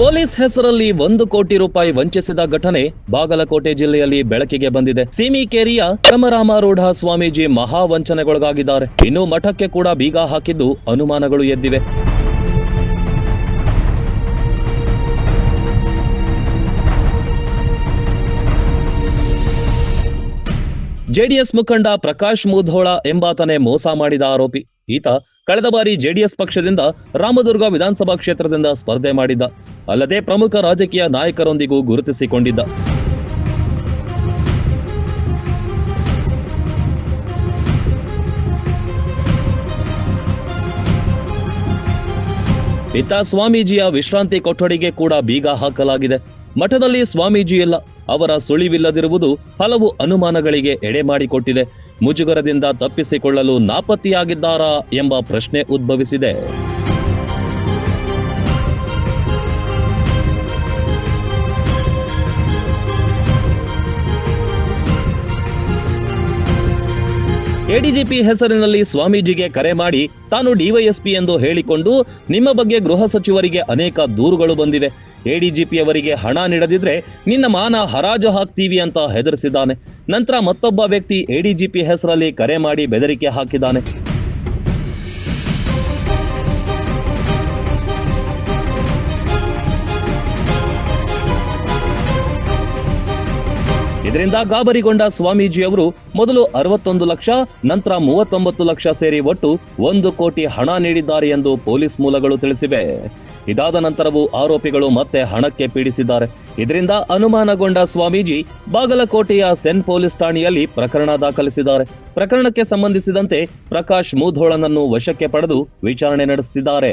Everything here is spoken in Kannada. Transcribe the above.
ಪೊಲೀಸ್ ಹೆಸರಲ್ಲಿ ಒಂದು ಕೋಟಿ ರೂಪಾಯಿ ವಂಚಿಸಿದ ಘಟನೆ ಬಾಗಲಕೋಟೆ ಜಿಲ್ಲೆಯಲ್ಲಿ ಬೆಳಕಿಗೆ ಬಂದಿದೆ. ಸೀಮಿಕೇರಿಯ ಕ್ರಮರಾಮಾರೂಢ ಸ್ವಾಮೀಜಿ ಮಹಾ ವಂಚನೆಗೊಳಗಾಗಿದ್ದಾರೆ ಇನ್ನು ಮಠಕ್ಕೆ ಕೂಡ ಬೀಗ ಹಾಕಿದ್ದು ಅನುಮಾನಗಳು ಎದ್ದಿವೆ. ಜೆಡಿಎಸ್ ಮುಖಂಡ ಪ್ರಕಾಶ್ ಮುಧೋಳ ಎಂಬಾತನೇ ಮೋಸ ಮಾಡಿದ ಆರೋಪಿ. ಈತ ಕಳೆದ ಬಾರಿ ಜೆಡಿಎಸ್ ಪಕ್ಷದಿಂದ ರಾಮದುರ್ಗ ವಿಧಾನಸಭಾ ಕ್ಷೇತ್ರದಿಂದ ಸ್ಪರ್ಧೆ ಮಾಡಿದ್ದ. ಅಲ್ಲದೆ ಪ್ರಮುಖ ರಾಜಕೀಯ ನಾಯಕರೊಂದಿಗೂ ಗುರುತಿಸಿಕೊಂಡಿದ್ದ. ಇತ್ತ ಸ್ವಾಮೀಜಿಯ ವಿಶ್ರಾಂತಿ ಕೊಠಡಿಗೆ ಕೂಡ ಬೀಗ ಹಾಕಲಾಗಿದೆ. ಮಠದಲ್ಲಿ ಸ್ವಾಮೀಜಿ ಇಲ್ಲ ಅವರ ಸುಳಿವಿಲ್ಲದಿರುವುದು ಹಲವು ಅನುಮಾನಗಳಿಗೆ ಎಡೆ ಮಾಡಿಕೊಟ್ಟಿದೆ. ಮುಜುಗರದಿಂದ ತಪ್ಪಿಸಿಕೊಳ್ಳಲು ನಾಪತ್ತೆಯಾಗಿದ್ದಾರಾ ಎಂಬ ಪ್ರಶ್ನೆ ಉದ್ಭವಿಸಿದೆ. ಎಡಿಜಿಪಿ ಹೆಸರಿನಲ್ಲಿ ಸ್ವಾಮೀಜಿಗೆ ಕರೆ ಮಾಡಿ ತಾನು ಡಿವೈಎಸ್ಪಿ ಎಂದು ಹೇಳಿಕೊಂಡು ನಿಮ್ಮ ಬಗ್ಗೆ ಗೃಹ ಸಚಿವರಿಗೆ ಅನೇಕ ದೂರುಗಳು ಬಂದಿವೆ. ಎಡಿಜಿಪಿ ಅವರಿಗೆ ಹಣ ನೀಡದಿದ್ರೆ ನಿನ್ನ ಮಾನ ಹರಾಜು ಹಾಕ್ತೀವಿ ಅಂತ ಹೆದರಿಸಿದ್ದಾನೆ. ನಂತರ ಮತ್ತೊಬ್ಬ ವ್ಯಕ್ತಿ ಎಡಿಜಿಪಿ ಹೆಸರಲ್ಲಿ ಕರೆ ಮಾಡಿ ಬೆದರಿಕೆ ಹಾಕಿದ್ದಾನೆ. ಇದರಿಂದ ಗಾಬರಿಗೊಂಡ ಸ್ವಾಮೀಜಿ ಅವರು ಮೊದಲು ಅರವತ್ತೊಂದು ಲಕ್ಷ, ನಂತರ ಮೂವತ್ತೊಂಬತ್ತು ಲಕ್ಷ ಸೇರಿ ಒಟ್ಟು ಒಂದು ಕೋಟಿ ಹಣ ನೀಡಿದ್ದಾರೆ ಎಂದು ಪೊಲೀಸ್ ಮೂಲಗಳು ತಿಳಿಸಿವೆ. ಇದಾದ ನಂತರವೂ ಆರೋಪಿಗಳು ಮತ್ತೆ ಹಣಕ್ಕೆ ಪೀಡಿಸಿದ್ದಾರೆ. ಇದರಿಂದ ಅನುಮಾನಗೊಂಡ ಸ್ವಾಮೀಜಿ ಬಾಗಲಕೋಟೆಯ ಸೆನ್ ಪೊಲೀಸ್ ಠಾಣೆಯಲ್ಲಿ ಪ್ರಕರಣ ದಾಖಲಿಸಿದ್ದಾರೆ. ಪ್ರಕರಣಕ್ಕೆ ಸಂಬಂಧಿಸಿದಂತೆ ಪ್ರಕಾಶ್ ಮೂಧೋಳನನ್ನು ವಶಕ್ಕೆ ಪಡೆದು ವಿಚಾರಣೆ ನಡೆಸುತ್ತಿದ್ದಾರೆ.